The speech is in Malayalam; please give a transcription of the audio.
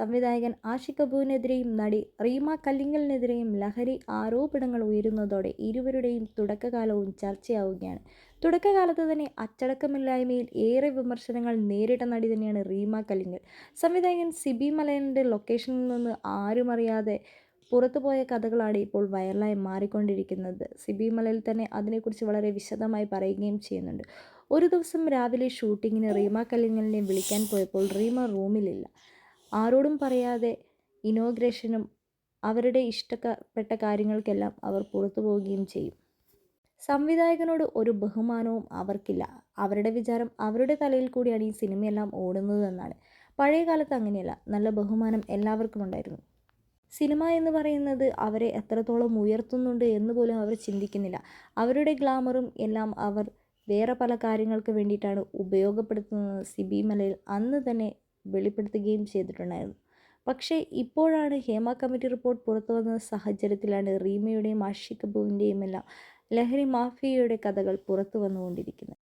സംവിധായകൻ ആഷിഖ് കപൂറിനെതിരെയും നടി റീമ കല്ലിങ്കലിനെതിരെയും ലഹരി ആരോപണങ്ങൾ ഉയരുന്നതോടെ ഇരുവരുടെയും തുടക്കകാലവും ചർച്ചയാവുകയാണ്. തുടക്കകാലത്ത് തന്നെ അച്ചടക്കമില്ലായ്മയിൽ ഏറെ വിമർശനങ്ങൾ നേരിട്ട നടി തന്നെയാണ് റീമ കല്ലിങ്കൽ. സംവിധായകൻ സിബി മലയന്റെ ലൊക്കേഷനിൽ നിന്ന് ആരും അറിയാതെ പുറത്തുപോയ കഥകളാണ് ഇപ്പോൾ വൈറലായി മാറിക്കൊണ്ടിരിക്കുന്നത്. സിബി മലയിൽ തന്നെ അതിനെക്കുറിച്ച് വളരെ വിശദമായി പറയുകയും ചെയ്യുന്നുണ്ട്. ഒരു ദിവസം രാവിലെ ഷൂട്ടിങ്ങിന് റീമ കല്ലിങ്ങലിനെ വിളിക്കാൻ പോയപ്പോൾ റീമ റൂമിലില്ല. ആരോടും പറയാതെ ഇനോഗ്രേഷനും അവരുടെ ഇഷ്ടപ്പെട്ട കാര്യങ്ങൾക്കെല്ലാം അവർ പുറത്തു പോവുകയും ചെയ്യും. സംവിധായകനോട് ഒരു ബഹുമാനവും അവർക്കില്ല. അവരുടെ വിചാരം അവരുടെ തലയിൽ കൂടിയാണ് ഈ സിനിമയെല്ലാം ഓടുന്നതെന്നാണ്. പഴയ കാലത്ത് അങ്ങനെയല്ല. നല്ല ബഹുമാനം എല്ലാവർക്കും ഉണ്ടായിരുന്നു. സിനിമ എന്ന് പറയുന്നത് അവരെ എത്രത്തോളം ഉയർത്തുന്നുണ്ട് എന്ന് പോലും അവർ ചിന്തിക്കുന്നില്ല. അവരുടെ ഗ്ലാമറും എല്ലാം അവർ വേറെ പല കാര്യങ്ങൾക്ക് വേണ്ടിയിട്ടാണ് ഉപയോഗപ്പെടുത്തുന്നത്. സിബി മലയിൽ അന്ന് തന്നെ വെളിപ്പെടുത്തുകയും ചെയ്തിട്ടുണ്ടായിരുന്നു. പക്ഷേ ഇപ്പോഴാണ് ഹേമ കമ്മിറ്റി റിപ്പോർട്ട് പുറത്തു വന്ന സാഹചര്യത്തിലാണ് റീമയുടെയും ആഷിഖ് കപൂറിന്റെയും എല്ലാം ലഹരി മാഫിയയുടെ കഥകൾ പുറത്തു വന്നുകൊണ്ടിരിക്കുന്നത്.